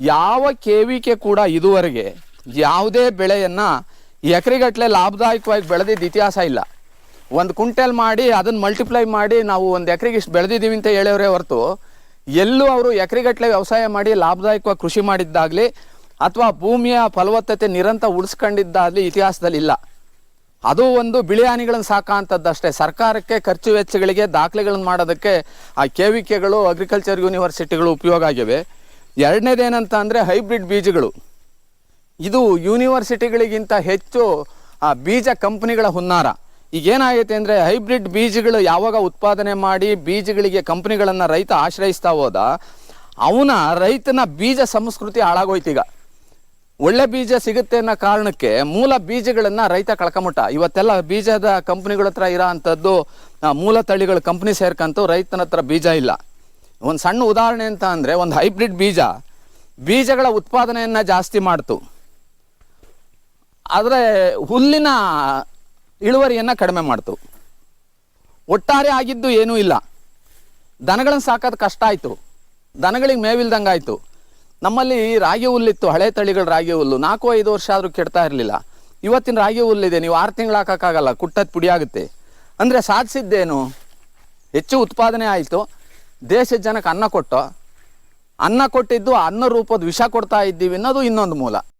ಯಾವ ಕೆವಿಕೆ ಕೂಡ ಇದುವರೆಗೆ ಯಾವುದೇ ಬೆಳೆಯನ್ನು ಎಕರೆಗಟ್ಟಲೆ ಲಾಭದಾಯಕವಾಗಿ ಬೆಳೆದಿದ್ದ ಇತಿಹಾಸ ಇಲ್ಲ. ಒಂದು ಕುಂಟೆಲ್ ಮಾಡಿ ಅದನ್ನು ಮಲ್ಟಿಪ್ಲೈ ಮಾಡಿ ನಾವು ಒಂದು ಎಕರೆಗೆ ಇಷ್ಟು ಬೆಳೆದಿದ್ದೀವಿ ಅಂತ ಹೇಳೋರೇ ಹೊರತು ಎಲ್ಲೂ ಅವರು ಎಕರೆಗಟ್ಟಲೆ ವ್ಯವಸಾಯ ಮಾಡಿ ಲಾಭದಾಯಕವಾಗಿ ಕೃಷಿ ಮಾಡಿದ್ದಾಗಲಿ ಅಥವಾ ಭೂಮಿಯ ಫಲವತ್ತತೆ ನಿರಂತರ ಉಳಿಸ್ಕೊಂಡಿದ್ದಾಗಲಿ ಇತಿಹಾಸದಲ್ಲಿ ಇಲ್ಲ. ಅದು ಒಂದು ಬಿಳಿ ಆನೆಗಳನ್ನು ಸಾಕಂಥದ್ದಷ್ಟೇ ಸರ್ಕಾರಕ್ಕೆ ಖರ್ಚು ವೆಚ್ಚಗಳಿಗೆ ದಾಖಲೆಗಳನ್ನು ಮಾಡೋದಕ್ಕೆ ಆ ಕೆ ಅಗ್ರಿಕಲ್ಚರ್ ಯೂನಿವರ್ಸಿಟಿಗಳು ಉಪಯೋಗ ಆಗಿವೆ. ಎರಡನೇದೇನಂತ ಅಂದರೆ ಹೈಬ್ರಿಡ್ ಬೀಜಗಳು. ಇದು ಯೂನಿವರ್ಸಿಟಿಗಳಿಗಿಂತ ಹೆಚ್ಚು ಆ, ಬೀಜ ಕಂಪ್ನಿಗಳ ಹುನ್ನಾರ. ಈಗ ಏನಾಗೈತೆ ಅಂದರೆ ಹೈಬ್ರಿಡ್ ಬೀಜಗಳು ಯಾವಾಗ ಉತ್ಪಾದನೆ ಮಾಡಿ ಬೀಜಗಳಿಗೆ ಕಂಪ್ನಿಗಳನ್ನು ರೈತ ಆಶ್ರಯಿಸ್ತಾ ಹೋದ ಅವನ ರೈತನ ಬೀಜ ಸಂಸ್ಕೃತಿ ಹಾಳಾಗೋಯ್ತು ಈಗ. ಒಳ್ಳೆ ಬೀಜ ಸಿಗುತ್ತೆ ಅನ್ನೋ ಕಾರಣಕ್ಕೆ ಮೂಲ ಬೀಜಗಳನ್ನು ರೈತ ಕಳ್ಕೊಂಬಿಟ್ಟ. ಇವತ್ತೆಲ್ಲ ಬೀಜದ ಕಂಪ್ನಿಗಳ ಹತ್ರ ಇರೋ ಅಂಥದ್ದು ಮೂಲ ತಳಿಗಳ ಕಂಪ್ನಿ ಸೇರ್ಕಂತೂ ರೈತನ ಹತ್ರ ಬೀಜ ಇಲ್ಲ. ಒಂದು ಸಣ್ಣ ಉದಾಹರಣೆ ಅಂತ ಅಂದರೆ ಒಂದು ಹೈಬ್ರಿಡ್ ಬೀಜ, ಬೀಜಗಳ ಉತ್ಪಾದನೆಯನ್ನು ಜಾಸ್ತಿ ಮಾಡ್ತು. ಆದರೆ ಹುಲ್ಲಿನ ಇಳುವರಿಯನ್ನು ಕಡಿಮೆ ಮಾಡ್ತು. ಒಟ್ಟಾರೆ ಆಗಿದ್ದು ಏನೂ ಇಲ್ಲ. ದನಗಳನ್ನು ಸಾಕೋದು ಕಷ್ಟ ಆಯಿತು. ದನಗಳಿಗೆ ಮೇವಿಲ್ದಂಗೆ ಆಯಿತು. ನಮ್ಮಲ್ಲಿ ರಾಗಿ ಹುಲ್ಲಿತ್ತು, ಹಳೆ ತಳಿಗಳ ರಾಗಿ ಹುಲ್ಲು. ನಾಲ್ಕು, ಐದು ವರ್ಷ ಆದರೂ ಕೆಡ್ತಾ ಇರಲಿಲ್ಲ. ಇವತ್ತಿನ ರಾಗಿ ಹುಲ್ಲಿದೆ, ನೀವು ಆರು ತಿಂಗಳು ಹಾಕೋಕ್ಕಾಗಲ್ಲ, ಕುಟ್ಟದ ಪುಡಿಯಾಗುತ್ತೆ ಅಂದರೆ ಸಾಧಿಸಿದ್ದೇನು? ಹೆಚ್ಚು ಉತ್ಪಾದನೆ ಆಯಿತು. ದೇಶದ ಜನಕ್ಕೆ ಅನ್ನ ಕೊಟ್ಟು ಅನ್ನ ಕೊಟ್ಟಿದ್ದು ಅನ್ನ ರೂಪದ ವಿಷ ಕೊಡ್ತಾ ಇದ್ದೀವಿ ಅನ್ನೋದು ಇನ್ನೊಂದು ಮೂಲ.